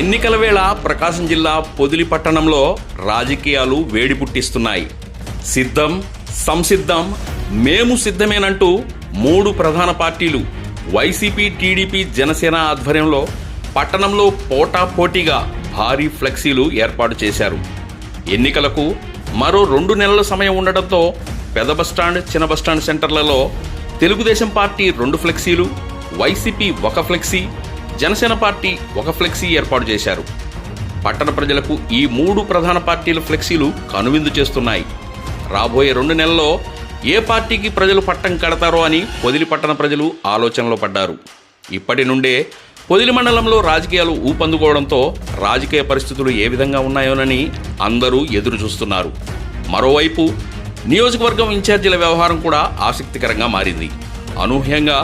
ఎన్నికల వేళ ప్రకాశం జిల్లా పొదిలి పట్టణంలో రాజకీయాలు వేడి పుట్టిస్తున్నాయి సిద్ధం సంసిద్ధం మేము సిద్ధమేనంటూ మూడు ప్రధాన పార్టీలు వైసీపీ టీడీపీ జనసేన ఆధ్వర్యంలో పట్టణంలో పోటాపోటీగా భారీ ఫ్లెక్సీలు ఏర్పాటు చేశారు. ఎన్నికలకు మరో రెండు నెలల సమయం ఉండడంతో పెద్ద బస్టాండ్ చిన్న బస్టాండ్ సెంటర్లలో తెలుగుదేశం పార్టీ రెండు ఫ్లెక్సీలు వైసీపీ ఒక ఫ్లెక్సీ జనసేన పార్టీ ఒక ఫ్లెక్సీ ఏర్పాటు చేశారు. పట్టణ ప్రజలకు ఈ మూడు ప్రధాన పార్టీల ఫ్లెక్సీలు కనువిందు చేస్తున్నాయి. రాబోయే రెండు నెలల్లో ఏ పార్టీకి ప్రజలు పట్టం కడతారో అని పొదిలి పట్టణ ప్రజలు ఆలోచనలో పడ్డారు. ఇప్పటి నుండే పొదిలి మండలంలో రాజకీయాలు ఊపందుకోవడంతో రాజకీయ పరిస్థితులు ఏ విధంగా ఉన్నాయోనని అందరూ ఎదురు చూస్తున్నారు. మరోవైపు నియోజకవర్గం ఇన్ఛార్జీల వ్యవహారం కూడా ఆసక్తికరంగా మారింది. అనూహ్యంగా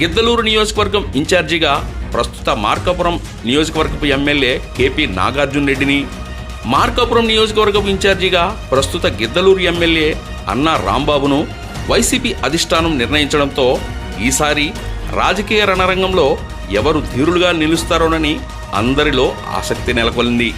గిద్దలూరు నియోజకవర్గం ఇన్ఛార్జిగా ప్రస్తుత మార్కాపురం నియోజకవర్గపు ఎమ్మెల్యే కేపీ నాగార్జున రెడ్డిని మార్కాపురం నియోజకవర్గపు ఇన్ఛార్జిగా ప్రస్తుత గిద్దలూరు ఎమ్మెల్యే అన్నా రాంబాబును వైసీపీ అధిష్టానం నిర్ణయించడంతో ఈసారి రాజకీయ రణరంగంలో ఎవరు ధీరులుగా నిలుస్తారోనని అందరిలో ఆసక్తి నెలకొల్లింది